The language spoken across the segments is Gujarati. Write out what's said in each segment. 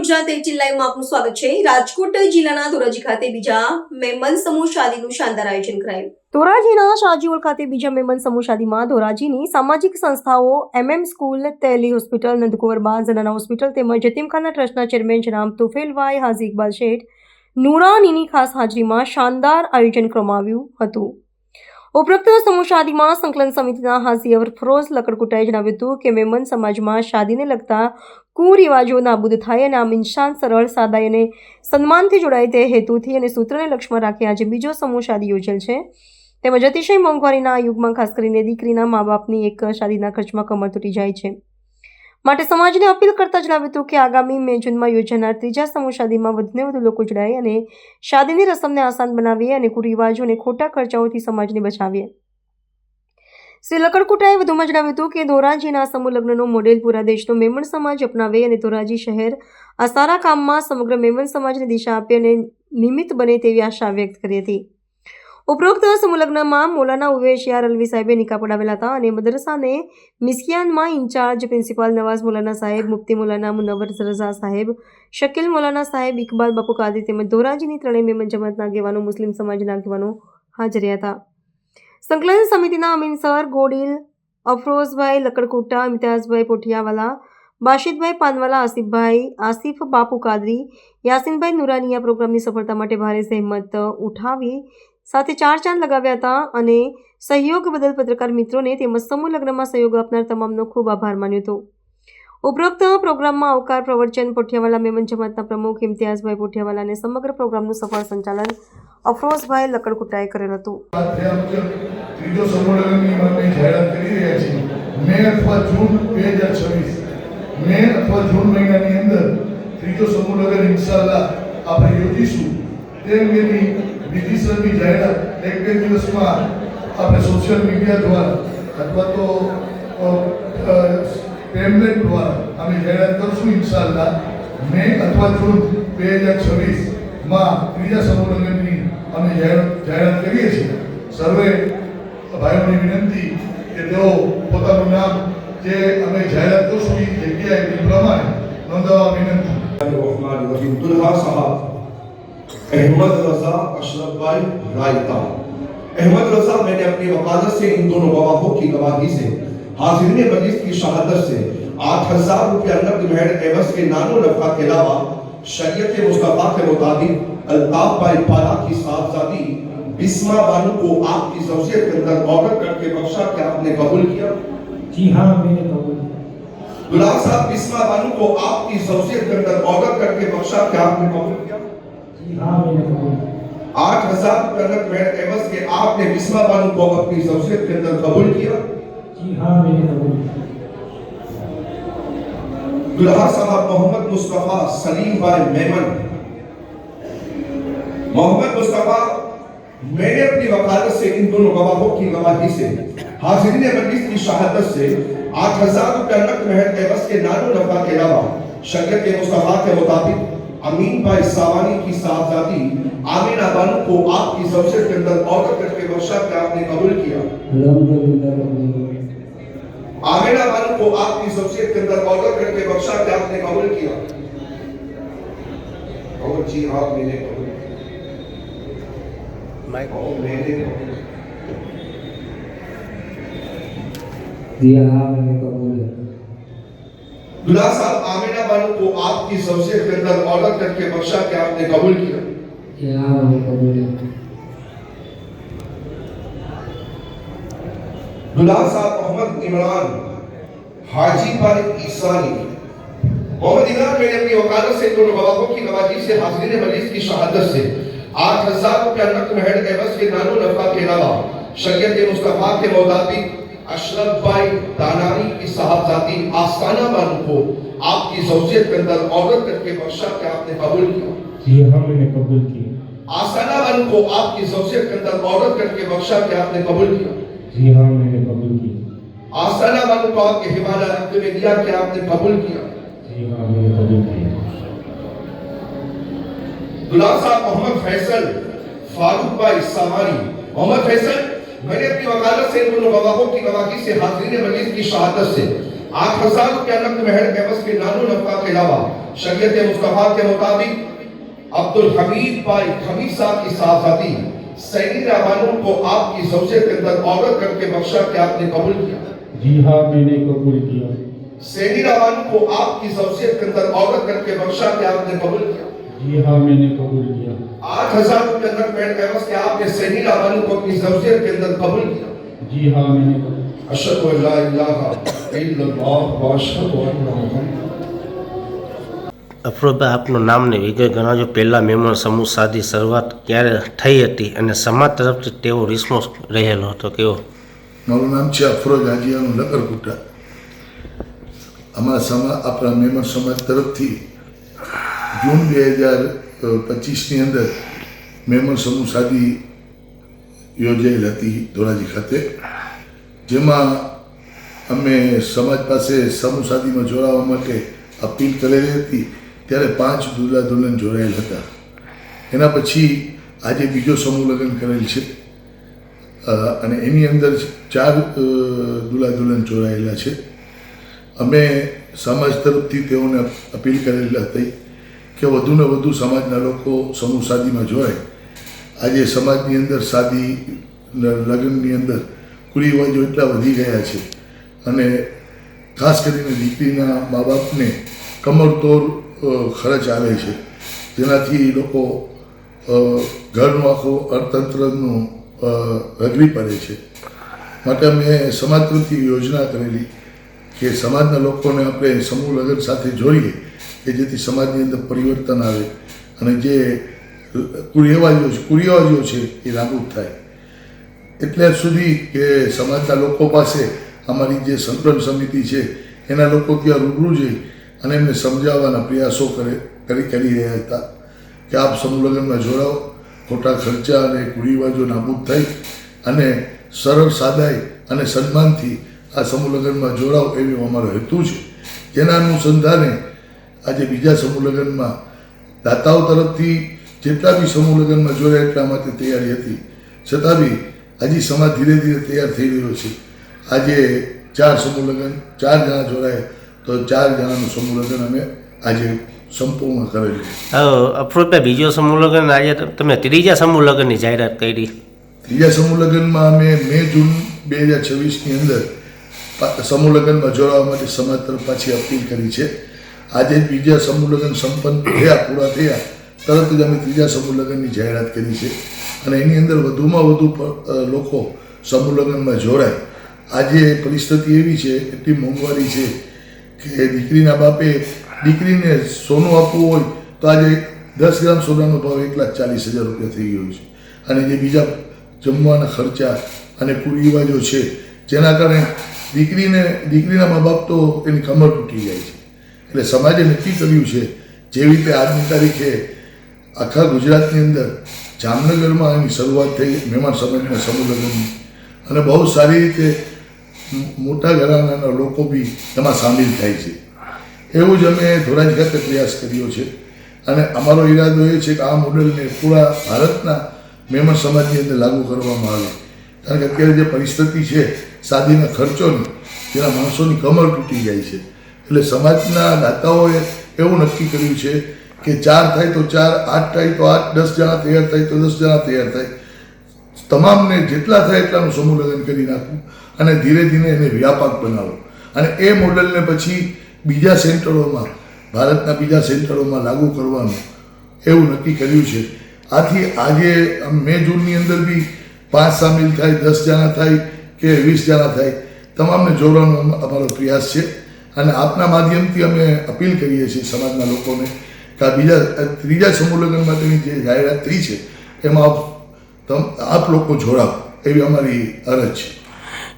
ગુજરાત એટીન જિલ્લામાં આપનું સ્વાગત છે. રાજકોટ જિલ્લાના ધોરાજી ખાતે બીજા મેમન સમૂહ શાદીનું શાનદાર આયોજન કરાયું. ધોરાજીના શાજીઓલ ખાતે બીજા મેમન સમૂહ શાદીમાં ધોરાજીની સામાજિક સંસ્થાઓ, MM school, Teli hospital Nandkunvarba જનાના હોસ્પિટલ તેમજ જતીમખાના ટ્રસ્ટના ચેરમેન જનામ તુફેલભાઈ હાજી ઇકબાલ શેઠ નુરાનીની ખાસ હાજરીમાં શાનદાર આયોજન કરવામાં આવ્યું હતું. ઉપરોક્ત સમૂહ શાદીમાં સંકલન સમિતિના હાજી અફરોઝ લકડકુટાએ જણાવ્યું હતું કે મેમન સમાજમાં શાદીને લગતા કુરિવાજો નાબૂદ થાય અને આમ ઇન્સાન સરળ, સાદાઈ અને સન્માનથી જોડાય તે હેતુથી અને સૂત્રને લક્ષ્યમાં રાખી આજે બીજો સમૂહ શાદી યોજેલ છે. તેમજ અતિશય મોંઘવારીના આ યુગમાં ખાસ કરીને દીકરીના મા બાપની એક શાદીના ખર્ચમાં કમર તૂટી જાય છે. માટે સમાજને અપીલ કરતા જણાવ્યું હતું કે આગામી મે જૂનમાં યોજાનાર ત્રીજા સમૂહ શાદીમાં વધુને વધુ લોકો જોડાય અને શાદીની રસમને આસાન બનાવીએ અને કુરિવાજો અને ખોટા ખર્ચાઓથી સમાજને બચાવીએ. શ્રી લકડકુટાએ વધુમાં જણાવ્યું હતું કે ધોરાજીના સમૂહ લગ્નનો મોડેલ પૂરા દેશનો મેમણ સમાજ અપનાવે અને ધોરાજી શહેર આ સારા કામમાં સમગ્ર મેમણ સમાજને દિશા આપે અને નિમિત્ત બને તેવી આશા વ્યક્ત કરી હતી. ઉપરોક્ત સમુલગ્નમાં મોલાના ઉવેશિયા અલવી સાહેબે નિકા પડાવેલા હતા અને મદરસાને મિસ્કિયાનમાં ઇન્ચાર્જ પ્રિન્સિપાલ નવાઝ મોલાના સાહેબ, મુફ્તી મોલાના મુનવર રઝા સાહેબ, શકીલ મૌલાના સાહેબ, ઇકબાલ બાપુ કાદરી તેમજ ધોરાજીની ત્રણેય મેમન જમાતના આગેવાનો મુસ્લિમ સમાજના આગેવાનો હાજર રહ્યા હતા. સંકલન સમિતિના અમીન સર ગોડિલ, અફરોઝભાઈ, લકડકોટા ઇમ્તિયાઝભાઈ પોઠિયાવાલા, બાશિદભાઈ પાનવાલા, આસિફભાઈ, આસિફ બાપુ કાદરી, યાસીનભાઈ નુરાની આ પ્રોગ્રામની સફળતા માટે ભારે સહેમત ઉઠાવી સાથે ચાર ચાંદ લગાવ્યા હતા અને સહયોગ બદલ પત્રકાર મિત્રોને તેમજ સમૂહ લગ્નમાં સહયોગ આપનાર તમામનો ખૂબ આભાર માન્યો હતો. ઉપરોક્ત પ્રોગ્રામમાં આવકાર પ્રવચન પોઠિયાવાલા મેમન જમાતના પ્રમુખ ઇમ્તિયાઝભાઈ પોઠિયાવાલા અને સમગ્ર પ્રોગ્રામનું સફળ સંચાલન અફરોઝભાઈ લકડકુટાએ કરેલ હતું. મે અથવા જૂન બે હજાર છવ્વીસ. મે અથવા જૂન મહિનાની અંદર ત્રીજો સમૂહ ઇન્શાલ્લાહ આપણે યોજીશું. તે અંગેની વિધિસરની જાહેરાત એક બે દિવસમાં આપણે સોશિયલ મીડિયા દ્વારા અથવા તો પેમ્પલેટ દ્વારા અમે જાહેરાત કરશું ઇન્શાલ્લા મે અથવા જૂન બે હજાર છવ્વીસમાં ત્રીજા સમૂહ અમે જાહેરાત કરીએ છીએ. સર્વે ભાઈઓની વિનંતી કે તેઓ પોતાનું નામ જે અમે જાહેરાત કરશું એ જગ્યાએ પ્રમાણે નોંધાવવા વિનંતી. احمد رضا اشرف بھائی رائتا احمد رضا میں نے اپنی وقادت سے ان دونوں گواہوں کی گواہی سے حاضرین مجلس کی شہادت سے آٹھ ہزار روپیہ نقد مہر ایوز کے نانو نفقہ کے علاوہ شریعت مصطفیٰ کے مطابق الطاف بھائی پالا کی صاحبزادی بسما بانو کو آپ کی زوجیت کے اندر آڈر کر کے بخشا کیا آپ نے قبول کیا؟ جی ہاں میں نے قبول کیا۔ دلال صاحب بسما بانو کو آپ کی زوجیت کے اندر آڈر کر کے بخشا کیا آپ نے قبول کیا؟ آٹھ ہزار کنک محنت ایمس کے آپ نے بسما بانو کو اپنی شخصیت کے اندر قبول کیا؟ جی ہاں میں نے قبول دلہا صاحب محمد مصطفیٰ سلیم بائی میمن۔ محمد مصطفیٰ میں نے اپنی وقالت سے ان دونوں گواہوں کی گواہی سے حاضرین مجلس کی شہادت سے آٹھ ہزار روپیہ نقد ایمس کے نانو نفع کے علاوہ کے مصطفیٰ کے مطابق امین بھائی ساوانی کی ساتھ جاتی آمین آبانو کو آپ کی سب سے اندر اور کر کے بخشا میں آپ نے قبول کیا۔ آمین آبانو کو آپ کی سب سے اندر اور کر کے بخشا میں آپ نے قبول کیا۔ اور جی ہاں، آپ میں نے قبول کیا۔ جی ہاں میں نے قبول ہے دلہا صاحب آمینہ بانو کو آپ کی سب سے بہتر آرڈر کر کے بخشا کہ آپ نے قبول کیا۔ دلہا صاحب محمد عمران حاجی بارک عیسانی محمد عمران میں نے اپنی وکالت سے دونوں بابوں کی نوازی سے حاضرین مجلس کی شہادت سے آٹھ ہزار روپیہ نقد مہر کے کے نانو نفع کے علاوہ شریعت مصطفیٰ کے مطابق اشرف بھائی دانانی کی صاحبزادی آستانہ بانو کو آپ کی زوجیت کے اندر عورت کر کے بخشا کہ آپ نے قبول کیا۔ جی ہم نے قبول کیا۔ آسانہ بانو کو آپ کی زوجیت کے اندر عورت کر کے بخشا کہ آپ نے قبول کیا۔ جی ہم نے قبول کیا۔ آسانہ بانو کو آپ کے حمالہ رکھتے میں دیا کہ آپ نے قبول کیا۔ جی ہم نے قبول کیا۔ دلہا صاحب محمد فیصل فاروق بھائی سامانی۔ محمد فیصل میں نے اپنی وکالت سے ان مواقع کی گواہی سے حاضرین مجید کی شہادت سے آٹھ ہزار کے علم مہر بیوس کے نانو نفقہ کے علاوہ شریعت مصطفیٰ کے مطابق عبد الحمید پائی حمید صاحب کی صاحب ذاتی سینی رحمانوں کو آپ کی زوجے کے اندر عورت کر کے بخشا کہ آپ نے قبول کیا؟ جی ہاں میں نے قبول کیا۔ سینی رحمانوں کو آپ کی زوجے کے اندر عورت کر کے بخشا کہ آپ نے قبول کیا؟ जी हाँ मैंने कबूल किया आठ हजार के अंदर पेड़ कैमस के आपने सैनी रामानू को अपनी जौजियत के अंदर कबूल किया जी हाँ मैंने कबूल अशहदु अल्ला इलाहा इल्लल्लाह व अशहदु अन्ना मुहम्मद અફરોદભાઈ આપનું નામ ને વિગત ગણાવજો પહેલાં મહેમાન સમૂહ સાદી શરૂઆત ક્યારે થઈ હતી અને સમાજ તરફથી તેવો રિસ્પોન્સ રહેલો હતો કેવો મારું નામ છે અફરોજ હાજીયાનું લકરકુટા અમારા સમા આપણા મહેમાન સમાજ તરફથી જૂન બે હજાર પચીસની અંદર મેમણ સમૂહ સાદી યોજાયેલ હતી ધોરાજી ખાતે. જેમાં અમે સમાજ પાસે સમૂહ સાદીમાં જોડાવા માટે અપીલ કરેલી હતી. ત્યારે પાંચ દુલ્લા દુલ્હન જોડાયેલ હતા. એના પછી આજે બીજો સમૂહ લગ્ન કરેલ છે. અને એની અંદર ચાર અ, દુલ્હા દુલ્હન જોડાયેલા છે. અમે સમાજ તરફથી તેઓને અપીલ કરેલી હતી. કે વધુને વધુ સમાજના લોકો સમૂહ સાદીમાં જોડાય. આજે સમાજની અંદર સાદી લગ્નની અંદર કુરિવાજો એટલા વધી ગયા છે. અને ખાસ કરીને દીકરીના મા બાપને કમરતોડ ખર્ચ આવે છે. જેનાથી લોકો ઘરનું આખું અર્થતંત્રનું રગડી પડે છે. માટે અમે સમાજ યોજના કરેલી કે સમાજના લોકોને આપણે સમૂહ લગ્ન સાથે જોડીએ, કે જેથી સમાજની અંદર પરિવર્તન આવે અને જે કુરિવાજો કુરિવાજો છે એ નાબૂદ થાય. એટલે સુધી કે સમાજના લોકો પાસે અમારી જે સંકલન સમિતિ છે, એના લોકો ત્યાં રૂબરૂ જઈ અને એમને સમજાવવાના પ્રયાસો કરે, કરી કરી રહ્યા હતા કે આપ સમૂહ લગ્નમાં જોડાઓ, ખોટા ખર્ચા અને કુરિવાજો નાબૂદ થઈ અને સરળ સાદાઈ અને સન્માનથી આ સમૂહ લગ્નમાં જોડાવ એવી અમારો હેતુ છે. જેના અનુસંધાને આજે બીજા સમૂહ લગ્નમાં દાતાઓ તરફથી જેટલા બી સમૂહ લગ્નમાં જોડાય એટલા માટે તૈયારી હતી. છતાં બી હજી સમાજ ધીરે ધીરે તૈયાર થઈ રહ્યો છે. આજે ચાર સમૂહ લગ્ન ચાર જણા જોડાય તો ચાર જણાનું સમૂહ લગ્ન અમે આજે સંપૂર્ણ કરેલું અફરોજભાઈ બીજો સમૂહ લગ્ન આજે તમે ત્રીજા સમૂહ લગ્નની જાહેરાત કરી. ત્રીજા સમૂહ લગ્નમાં અમે મે જૂન બે હજાર છવ્વીસની અંદર સમૂહ લગ્નમાં જોડાવા માટે સમાજ તરફ પાછી અપીલ કરી છે. આજે બીજા સમૂહ લગ્ન સંપન્ન થયા, પૂરા થયા, તરત જ અમે ત્રીજા સમૂહ લગ્નની જાહેરાત કરી છે. અને એની અંદર વધુમાં વધુ લોકો સમૂહ લગ્નમાં જોડાય. આજે પરિસ્થિતિ એવી છે, એટલી મોંઘવારી છે કે દીકરીના બાપે દીકરીને સોનું આપવું હોય તો આજે દસ ગ્રામ સોનાનો ભાવ એક લાખ ચાલીસ હજાર રૂપિયા થઈ ગયો છે. અને જે બીજા જમવાના ખર્ચા અને કુરિવાજો છે, જેના કારણે દીકરીને દીકરીના મા બાપ તો એની કમર તૂટી જાય છે. એટલે સમાજે નક્કી કર્યું છે, જેવી રીતે આજની તારીખે આખા ગુજરાતની અંદર જામનગરમાં એની શરૂઆત થઈ, મહેમાન સમાજના સમૂહ અને બહુ સારી રીતે મોટા ઘરાનાના લોકો બી એમાં સામેલ થાય છે. એવું જ અમે ધોરાજ ખાતે પ્રયાસ કર્યો છે. અને અમારો ઈરાદો એ છે કે આ મોડેલને પૂરા ભારતના મહેમાન સમાજની અંદર લાગુ કરવામાં આવે. કારણ કે અત્યારે જે પરિસ્થિતિ છે શાદીના ખર્ચોની, જેના માણસોની કમર તૂટી જાય છે. એટલે સમાજના દાતાઓએ એવું નક્કી કર્યું છે કે ચાર થાય તો ચાર, આઠ થાય તો આઠ, દસ જણા તૈયાર થાય તો દસ જણા તૈયાર થાય. તમામને જેટલા થાય એટલાનું સમૂહ લગ્ન કરી નાખવું અને ધીરે ધીરે એને વ્યાપક બનાવો. અને એ મોડલને પછી બીજા સેન્ટરોમાં, ભારતના બીજા સેન્ટરોમાં લાગુ કરવાનું એવું નક્કી કર્યું છે. આથી આજે મે જૂનની અંદર બી પાંચ સામેલ થાય દસ જણા થાય કે વીસ જણા થાય તમામને જોડવાનો અમારો પ્રયાસ છે. અને આપના માધ્યમથી અમે અપીલ કરીએ છીએ સમાજના લોકોને કે આ બીજા ત્રીજા સમૂહ લગ્ન માટેની જે જાહેરાત થઈ છે એમાં આપ તમ આપ લોકો જોડાવ એવી અમારી અરજ છે.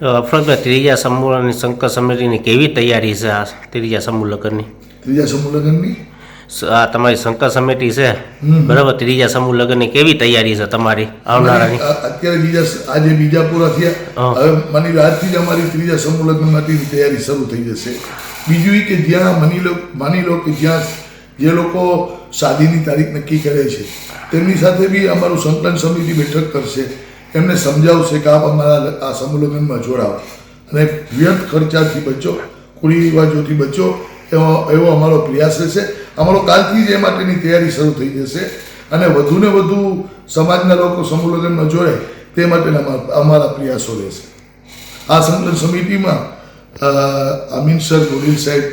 અફરોદભાઈ ત્રીજા સમૂહ અને શંકર સમિતિની કેવી તૈયારી છે આ ત્રીજા સમૂહ લગ્નની? ત્રીજા સમૂહ લગ્નની? આ તમારી શંકર સમિતિ છે? બરાબર? ત્રીજા સમૂહ લગ્નની કેવી તૈયારી છે તમારી આવનારાની? અત્યારે બીજા આજે બીજા પૂરા થયા. હવે માની લો આજથી જ અમારી ત્રીજા સમૂહ લગ્ન માટેની તૈયારી શરૂ થઈ જશે. બીજું એ કે જ્યાં માની લો માની લો કે જ્યાં જે લોકો શાદીની તારીખ નક્કી કરે છે તેમની સાથે બી અમારું સંકલન સમિતિ બેઠક કરશે. એમને સમજાવશે કે આપ અમારા આ સમૂહ લગ્નમાં જોડાવો અને વ્યર્થ ખર્ચાથી બચો કુળી રિવાજોથી બચો એવો એવો અમારો પ્રયાસ રહેશે. અમારો કાલથી જ એ માટેની તૈયારી શરૂ થઈ જશે અને વધુને વધુ સમાજના લોકો સમૂહ લગ્નમાં જોડે તે માટેના અમારા- પ્રયાસો રહેશે. આ સંકલન સમિતિમાં અમીન સર ગોડિલ સાહેબ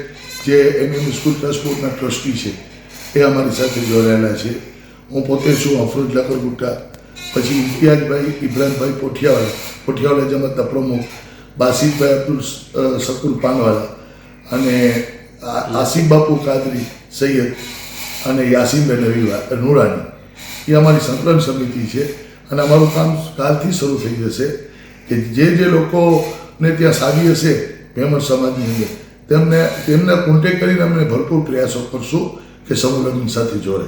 જે એમએમ સ્કૂલ ટ્રસ્ટ ટ્રસ્ટી છે એ અમારી સાથે જોડાયેલા છે. હું પોતે છું અફરોજ લાકર ગુટ્ટા પછી ઇમ્તિયાજભાઈ ઇબ્રાહીમભાઈ પોઠિયાવાળા પોઠિયાવાળા જમાતના પ્રમુખ બાસિદભાઈ અબ્દુલ અ, શકુલ પાનવાલા અને આસિફ બાપુ કાદરી સૈયદ અને યાસીનબેન રવિવાર નુરાની. એ અમારી સંકલન સમિતિ છે અને અમારું કામ કાલથી શરૂ થઈ જશે કે જે જે લોકોને ત્યાં સાદી હશે મહેમદ સમાજની અંદર, તેમને તેમને કોન્ટેક કરીને અમે ભરપૂર પ્રયાસો કરશું કે સમૂહ સાથે જોડે